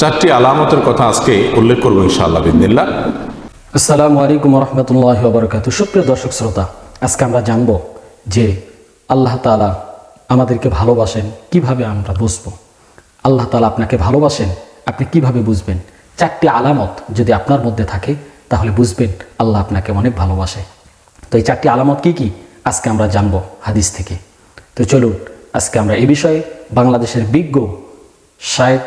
চারটি আলামতের কথা আজকে উল্লেখ করব ইনশাআল্লাহ বিদিল্লা আসসালামু আলাইকুম রহমতুল্লাহ বরকাত সুপ্রিয় দর্শক শ্রোতা, আজকে আমরা জানব যে আল্লাহ তালা আমাদেরকে ভালোবাসেন, কীভাবে আমরা বুঝব? আল্লাহ তালা আপনাকে ভালোবাসেন, আপনি কীভাবে বুঝবেন? চারটি আলামত যদি আপনার মধ্যে থাকে, তাহলে বুঝবেন আল্লাহ আপনাকে অনেক ভালোবাসে। তো এই চারটি আলামত কি কি? আজকে আমরা জানব হাদিস থেকে। তো চলুন, আজকে আমরা এ বিষয়ে বাংলাদেশের বিজ্ঞ শায়েখ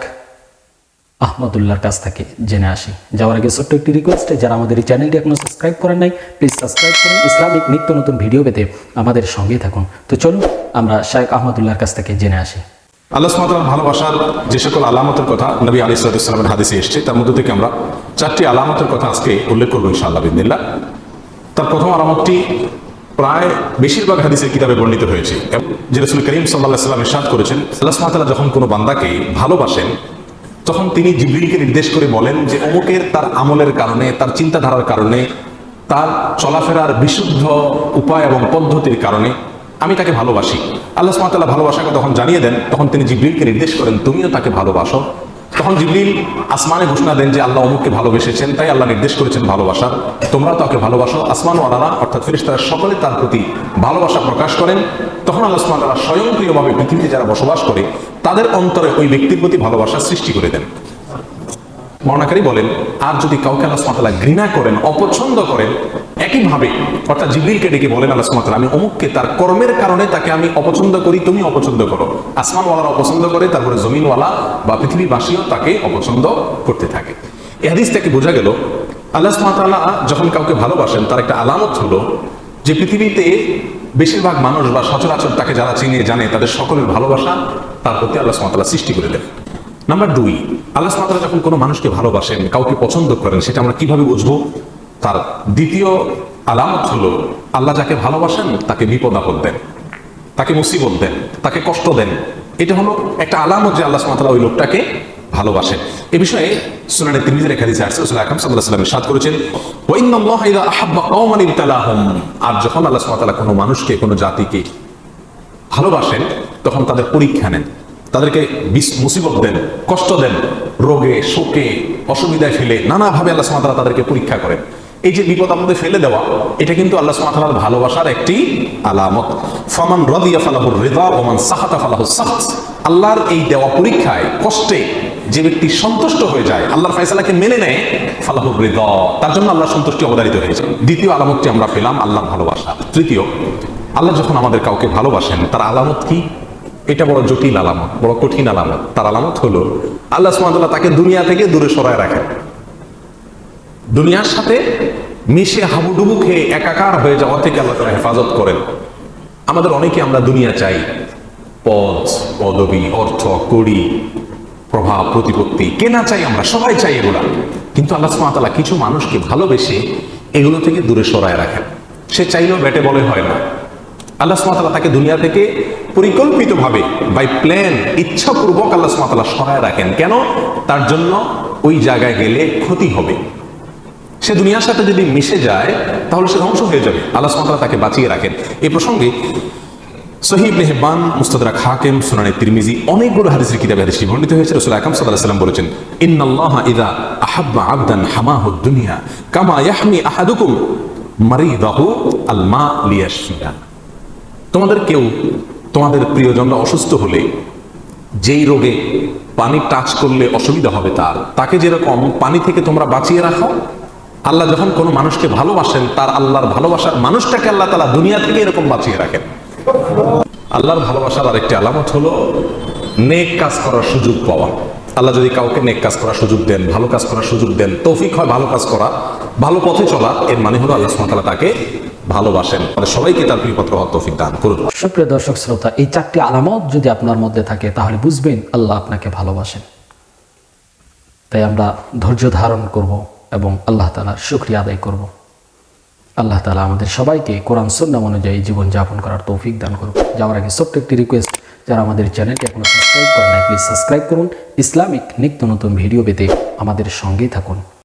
আহমদুল্লাহর কাছ থেকে জেনে আসি। যাওয়ার আগে ছোট্ট একটি রিকোয়েস্টে যারা আমাদের এই চ্যানেলটি এখনও সাবস্ক্রাইব করেন নাই প্লিজ সাবস্ক্রাইব করুন। ইসলামিক নিত্য নতুন ভিডিও পেতে আমাদের সঙ্গেই থাকুন। তো চলুন, আমরা শায়েখ আহমদুল্লাহর কাছ থেকে জেনে আসি। আল্লাহ সুমাতার ভালোবাসার যে সকল আলামতের কথা নবী আলী সালামের হাদিসে এসছে, তার মধ্যে থেকে আমরা চারটি আলামতের কথা আজকে উল্লেখ করব ইনশাআল্লাহ বিদিল্লা তার প্রথম আলামতটি প্রায় বেশিরভাগ হাদিসের কিতাবে বর্ণিত হয়েছে। যে রসুল করিম সাল্লাহ সাল্লাম ইরশাদ করেছেন, আল্লাহ যখন কোনো বান্দাকে ভালোবাসেন তখন তিনি জিবরিলকে নির্দেশ করে বলেন যে অমুকের তার আমলের কারণে, তার চিন্তাধারার কারণে, তার চলাফেরার বিশুদ্ধ উপায় এবং পদ্ধতির কারণে আমি তাকে ভালোবাসি। আল্লাহ সুমাতাল্লাহ ভালোবাসাকে তখন জানিয়ে দেন। তখন তিনি জিবরিলকে নির্দেশ করেন, তুমিও তাকে ভালোবাসো। তখন জিবরিল আসমানে ঘোষণা দেন যে আল্লাহ অমুককে ভালোবেসেছেন, তাই আল্লাহ নির্দেশ করেছেন ভালোবাসা। তোমরা তাকে ভালোবাসো আসমান ওয়ালারা অর্থাৎ ফেরেশতারা সকলে তার প্রতি ভালোবাসা প্রকাশ করেন। তখন আল্লাহ সুমাতাল্লাহ স্বয়ংক্রিয়ভাবে পৃথিবীতে যারা বসবাস করে, তাদের অন্তরে ওই ব্যক্তির প্রতি ভালোবাসা সৃষ্টি করে দেন। বর্ণাকারী বলেন, আর যদি কাউকে আল্লাহ সুমাতাল্লাহ ঘৃণা করেন, অপছন্দ করেন একইভাবে, অর্থাৎ জিবরিলকে ডেকে বলেন আল্লাহ আমি অমুককে তার কর্মের কারণে তাকে আমি অপছন্দ করি তুমি অপছন্দ করো। আসমানওয়ালারা অপছন্দ করে, তারপরে জমিনওয়ালা বা পৃথিবীবাসীও তাকে অপছন্দ করতে থাকে। এ হাদিস থেকে বোঝা গেল, আল্লাহ সুমাতাল্লাহ যখন কাউকে ভালোবাসেন, তার একটা আলামত হলো যে পৃথিবীতে বেশিরভাগ মানুষ বা সচরাচর তাকে যারা চিনে, জানে, তাদের সকলের ভালোবাসা তার প্রতি আল্লাহ সুমাতাল্লাহ সৃষ্টি করে দেন। নাম্বার দুই, আল্লাহ সুমাতাল্লাহ যখন কোনো মানুষকে ভালোবাসেন, কাউকে পছন্দ করেন, সেটা আমরা কীভাবে বুঝব? তার দ্বিতীয় আলামত হলো, আল্লাহ যাকে ভালোবাসেন, তাকে বিপদ আপদ দেন, তাকে মুসিবত দেন, তাকে কষ্ট দেন। এটা হলো একটা আলামত যে আল্লাহ সুমাতাল্লাহ ওই লোকটাকে ভালোবাসেন এ বিষয়ে হাদিসে আসছে রাসূল আকরাম সাল্লাল্লাহু আলাইহি ওয়াসাল্লাম করেছেন আর যখন আল্লাহ তাআলা কোনো মানুষকে, কোনো জাতিকে ভালোবাসেন, তখন তাদের পরীক্ষা নেন, তাদেরকে মুসিবত দেন, কষ্ট দেন, রোগে, শোকে, অসুবিধায় ফেলে, নানাভাবে আল্লাহ সুমাতারা তাদেরকে পরীক্ষা করেন। এই যে বিপদ আমাদের ফেলে দেওয়া, এটা কিন্তু আল্লাহ সুমাতার ভালোবাসার একটি আলামত। ফমান রদিয়া ফালাহুর রেদা ওমান সাহাতা ফালাহু সাহস আল্লাহর এই দেওয়া পরীক্ষায়, কষ্টে যে ব্যক্তি সন্তুষ্ট হয়ে যায়, আল্লাহর ফয়সালাকে মেনে নেয় ফালাহুর রেদা। তার জন্য আল্লাহ সন্তুষ্টি অবদারিত হয়েছে দ্বিতীয় আলামতটি আমরা পেলাম আল্লাহর ভালোবাসা। তৃতীয়, আল্লাহ যখন আমাদের কাউকে ভালোবাসেন, তার আলামত কি? এটা বড় জটিল আলামত, বড় কঠিন আলামত। তার আলামত হলো, আল্লাহ সুমাতাল্লাহ তাকে দুনিয়া থেকে দূরে সরায় রাখেন। দুনিয়ার সাথে মিশে হাবুডুবু খেয়ে একাকার হয়ে যাওয়া থেকে আল্লাহ তারা হেফাজত করেন। আমাদের অনেকে আমরা দুনিয়া চাই। পদ পদবি, অর্থ, কড়ি, প্রভাব, প্রতিপত্তি, কেনা চাই আমরা, সবাই চাই এগুলা। কিন্তু আল্লাহ সুমাতাল্লাহ কিছু মানুষকে ভালোবেসে এগুলো থেকে দূরে সরায় রাখেন। সে চাইলেও ব্যাটে বলে হয় না। আল্লাহ সুমাতাল্লাহ তাকে দুনিয়া থেকে পরিকল্পিতভাবে বাই প্ল্যান ইচ্ছাপূর্বক আল্লাহ সুমাতাল্লাহ সহায় রাখেন। কেন? তার জন্য ওই জায়গায় গেলে ক্ষতি হবে। সে দুনিয়ার সাথে যদি মিশে যায়, তাহলে সে ধ্বংস হয়ে যাবে। আল্লাহ সুমাতাল্লাহ তাকে বাঁচিয়ে রাখেন। এই প্রসঙ্গে সহিব মেহবান মুস্তাদরাক হাকিম, সুনানি তিরমিজি অনেকগুলো হাদিসের কিতাবে হাদিসটি বর্ণিত হয়েছে। রাসূল আকরাম সাল্লাল্লাহু আলাইহি সাল্লাম বলেছেন, ইন্নাল্লাহা ইযা আহাব্বা আবদান হামাহু দুনিয়া, কামা ইয়াহমি আহাদুকুম তোমাদের কেউ, তোমাদের প্রিয়জনরা অসুস্থ হলে, যেই রোগে পানি টাচ করলে অসুবিধা হবে তার, তাকে যেরকম পানি থেকে তোমরা বাঁচিয়ে রাখো আল্লাহ যখন কোনো মানুষকে ভালোবাসেন, তার আল্লাহর ভালোবাসার মানুষটাকে আল্লাহ তালা দুনিয়া থেকে এরকম বাঁচিয়ে রাখেন। আল্লাহর ভালোবাসার আরেকটি আলামত হলো, নেক কাজ করার সুযোগ পাওয়া। আল্লাহ যদি কাউকে নেক কাজ করার সুযোগ দেন, ভালো কাজ করার সুযোগ দেন, তৌফিক হয় ভালো কাজ করা, ভালো পথে চলা, এর মানে হলো আল্লাহ সুবহানাহু তাকে ভালোবাসেন। আমাদের সবাইকে তার প্রিয়পত্র হওয়ার তৌফিক দান করুন। সুপ্রিয় দর্শক, শ্রোতা, এই চারটি আলামত যদি আপনার মধ্যে থাকে, তাহলে বুঝবেন আল্লাহ আপনাকে ভালোবাসেন। তাই আমরা ধৈর্য ধারণ করব। এবং আল্লাহ তালার শুক্রিয়া আদায় করব। আল্লাহ তালা আমাদের সবাইকে কোরআন সন্ন্যাম অনুযায়ী জীবনযাপন করার তৌফিক দান করুন যাওয়ার আগে ছোট্ট একটি রিকোয়েস্ট যারা আমাদের চ্যানেলটি এখনও সাবস্ক্রাইব করেন প্লিজ সাবস্ক্রাইব করুন। ইসলামিক নিত্য নতুন ভিডিও পেতে আমাদের সঙ্গেই থাকুন।